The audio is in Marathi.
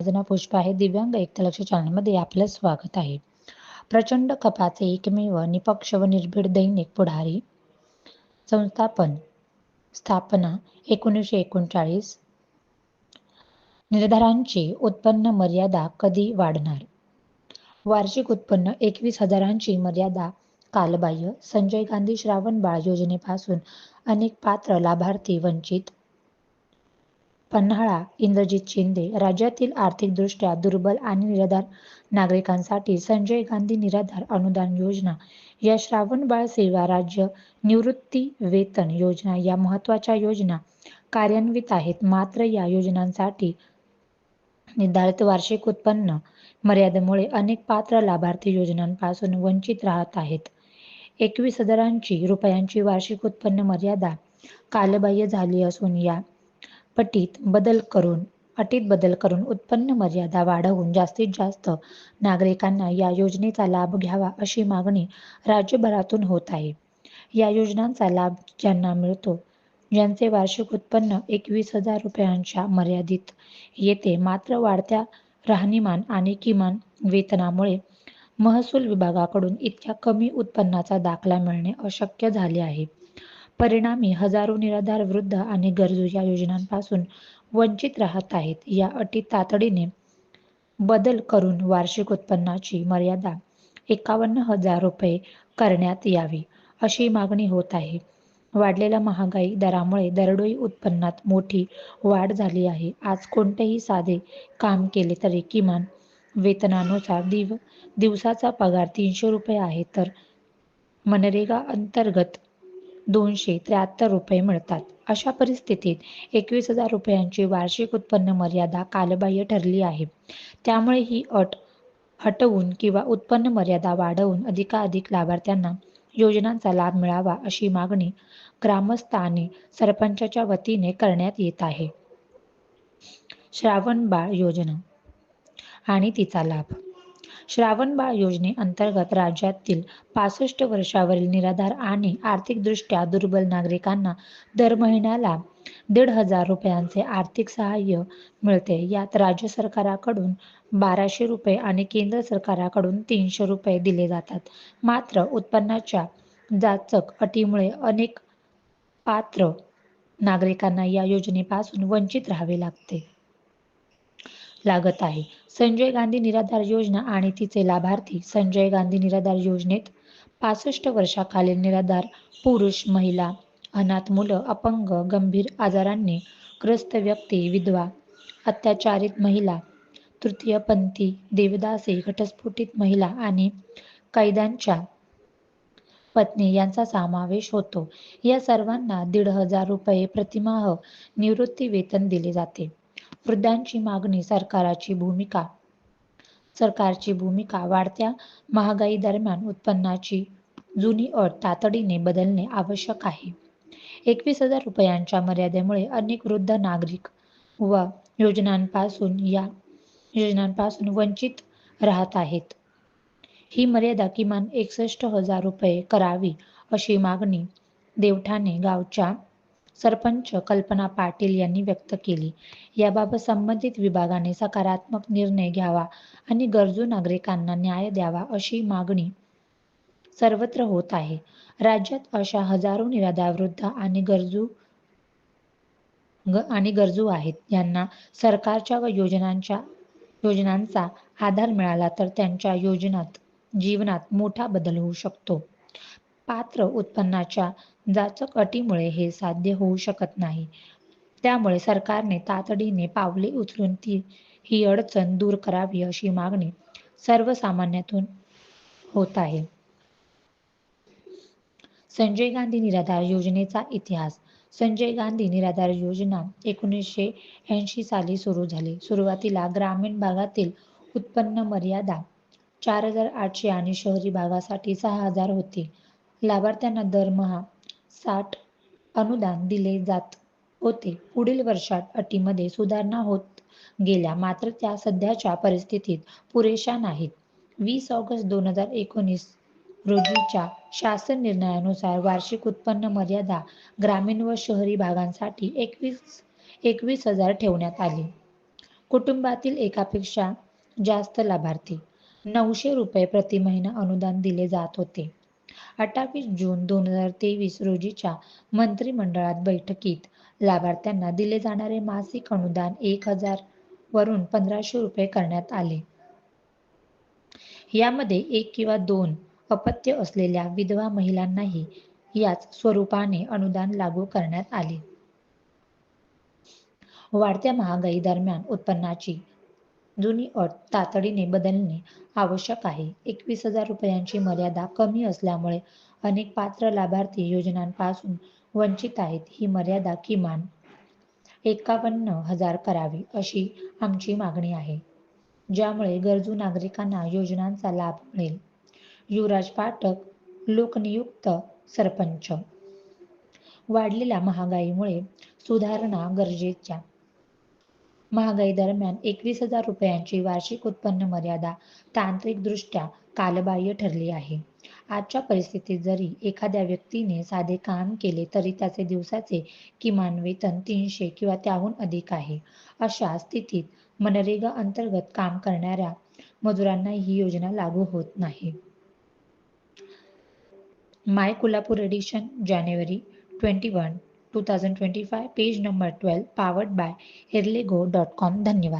योजना पुष्प आहे. दिव्यांग एकलक्ष चॅनलमध्ये आपलं स्वागत आहे. प्रचंड कपाचे एकमेव निपक्ष व निर्भीड दैनिक पुढारी संस्थापन स्थापना एकोणीसशे एकोणचाळीस. निर्धारांची उत्पन्न मर्यादा कधी वाढणार? वार्षिक उत्पन्न एकवीस हजारांची मर्यादा. कालबाह्य संजय गांधी श्रावण बाळ योजनेपासून अनेक पात्र लाभार्थी वंचित पन्हाळा इंद्रजित शिंदे राज्यातील आर्थिकदृष्ट्या दुर्बल आणि निराधार नागरिकांसाठी संजय गांधी निराधार अनुदान योजना या श्रावण बाळ सेवा राज्य निवृत्ती वेतन योजना या महत्त्वाच्या योजना कार्यान्वित आहेत. मात्र या योजनांसाठी निर्धारित वार्षिक उत्पन्न मर्यादेमुळे अनेक पात्र लाभार्थी योजनांपासून वंचित राहत आहेत. एकवीस हजारांची रुपयांची वार्षिक उत्पन्न मर्यादा कालबाह्य झाली असून या पटीत बदल करून अटीत बदल करून उत्पन्न मर्यादा वाढवून जास्तीत जास्त नागरिकांना या योजनेचा लाभ घ्यावा अशी मागणी राज्यभरातून होत आहे. या योजनांचा लाभ ज्यांना मिळतो ज्यांचे वार्षिक उत्पन्न एकवीस हजार रुपयांच्या मर्यादित येते मात्र वाढत्या राहणीमान आणि किमान वेतनामुळे महसूल विभागाकडून इतक्या कमी उत्पन्नाचा दाखला मिळणे अशक्य झाले आहे. परिणामी हजारो निराधार वृद्ध आणि गरजू या योजनांपासून वंचित राहत आहेत. या अटी तातडीने बदल करून वार्षिक उत्पन्नाची मर्यादा एकावन्न हजार रुपये करण्यात यावी अशी मागणी होत आहे. वाढलेल्या महागाई दरामुळे दरडोई उत्पन्नात मोठी वाढ झाली आहे. आज कोणतेही साधे काम केले तरी किमान वेतनानुसार दिव दिवसाचा पगार तीनशे रुपये आहे. तर मनरेगा अंतर्गत दोनशे त्र्याहत्तर रुपये मिळतात. अशा परिस्थितीत एकवीस हजार रुपयांची वार्षिक उत्पन्न मर्यादा कालबाह्य ठरली आहे. त्यामुळे ही अट हटवून किंवा उत्पन्न मर्यादा वाढवून अधिकाधिक लाभार्थ्यांना योजनांचा लाभ मिळावा अशी मागणी ग्रामस्थ आणि सरपंचाच्या वतीने करण्यात येत आहे. श्रावण बाळ योजना आणि तिचा लाभ. श्रावण बाळ योजनेअंतर्गत राज्यातील पासष्ट वर्षावरील निराधार आणि आर्थिकदृष्ट्या दुर्बल नागरिकांना दर महिन्याला दीड हजार रुपयांचे आर्थिक सहाय्य मिळते. यात राज्य सरकाराकडून बाराशे रुपये आणि केंद्र सरकाराकडून तीनशे रुपये दिले जातात. मात्र उत्पन्नाच्या जाचक अटीमुळे अनेक पात्र नागरिकांना या योजनेपासून वंचित राहावे लागते. लागत आहे. संजय गांधी निराधार योजना आणि तिचे लाभार्थी संजय गांधी निराधार योजनेत पासष्ट वर्षाखालील निराधार पुरुष महिला अनाथ मुलं अपंग गंभीर आजारांनी ग्रस्त व्यक्ती विधवा अत्याचारित महिला तृतीयपंथी देवदासी घटस्फोटित महिला आणि कैद्यांच्या पत्नी यांचा समावेश होतो. या सर्वांना दीड हजार रुपये प्रतिमाह निवृत्ती वेतन दिले जाते. वृद्धांची मागणी सरकाराची भूमिका. सरकारची भूमिका वाढत्या महागाई दरम्यान उत्पन्नाची जुनी अट तातडीने बदलणे आवश्यक आहे. एकवीस हजार रुपयांच्या मर्यादेमुळे अनेक वृद्ध नागरिक व योजनांपासून या योजनांपासून वंचित राहत आहेत. ही मर्यादा किमान एकसष्ट हजार रुपये करावी अशी मागणी देवठाणे गावच्या सरपंच कल्पना पाटील यांनी व्यक्त केली. याबाबत संबंधित विभागाने सकारात्मक निर्णय घ्यावा आणि गरजू नागरिकांना न्याय द्यावा अशी मागणी सर्वत्र होत आहे. राज्यात अशा हजारो निराधावृद्ध आणि गरजू आणि गरजू आहेत. यांना सरकारच्या व योजनांच्या योजनांचा आधार मिळाला तर त्यांच्या योजनात जीवनात मोठा बदल होऊ शकतो. पात्र उत्पन्नाच्या जाचक अटीमुळे हे साध्य होऊ शकत नाही. त्यामुळे सरकारने तातडीने पावले उचलून ती ही अडचण दूर करावी अशी मागणी सर्वसामान्यातून होत आहे. संजय गांधी निराधार योजनेचा इतिहास. संजय गांधी निराधार योजना एकोणीसशे ऐंशी साली सुरू झाली. सुरुवातीला ग्रामीण भागातील उत्पन्न मर्यादा चार हजार आठशे आणि शहरी भागासाठी सहा हजार होती. लाभार्थ्यांना दरमहा साठ अनुदान दिले जात होते. पुढील वर्षात अटीमध्ये सुधारणा होत गेल्या. मात्र त्या सध्याच्या परिस्थितीत पुरेशा नाहीत. वीस ऑगस्ट दोन हजार एकोणीस रोजीच्या शासन निर्णयानुसार वार्षिक उत्पन्न मर्यादा ग्रामीण व शहरी भागांसाठी एकवीस एकवीस हजार ठेवण्यात आली. कुटुंबातील एकापेक्षा जास्त लाभार्थी नऊशे रुपये प्रति महिना अनुदान दिले जात होते. अठ्ठावीस जून दोन हजार तेवीस रोजीच्या मंत्रिमंडळात बैठकीत लाभार्थ्यांना दिले जाणारे मासिक अनुदान एक हजार वरून पंधराशे रुपये करण्यात आले. यामध्ये एक किंवा दोन अपत्य असलेल्या विधवा महिलांनाही याच स्वरूपाने अनुदान लागू करण्यात आले. वाढत्या महागाई दरम्यान उत्पन्नाची जुनी अट तातडीने बदलणे आवश्यक आहे. एकवीस हजार रुपयांची मर्यादा कमी असल्यामुळे अनेक पात्र लाभार्थी योजनांपासून वंचित आहेत. ही मर्यादा किमान एकावन्न हजार करावी अशी आमची मागणी आहे. ज्यामुळे गरजू नागरिकांना योजनांचा लाभ मिळेल. युवराज पाठक लोकनियुक्त सरपंच. वाढलेल्या महागाईमुळे सुधारणा गरजेच्या महागाई दरम्यान एकवीस हजार रुपयांची वार्षिक उत्पन्न मर्यादा तांत्रिकदृष्ट्या कालबाह्य ठरली आहे. आजच्या परिस्थितीत जरी एखाद्या व्यक्तीने साधे काम केले तरी त्याचे दिवसाचे किमान वेतन तीनशे किंवा त्याहून अधिक आहे. अशा स्थितीत मनरेगा अंतर्गत काम करणाऱ्या मजुरांना ही योजना लागू होत नाही. My Kolhapur edition January twenty one. Two thousand twenty five page number twelve powered by हिरलेगो dot com धन्यवाद.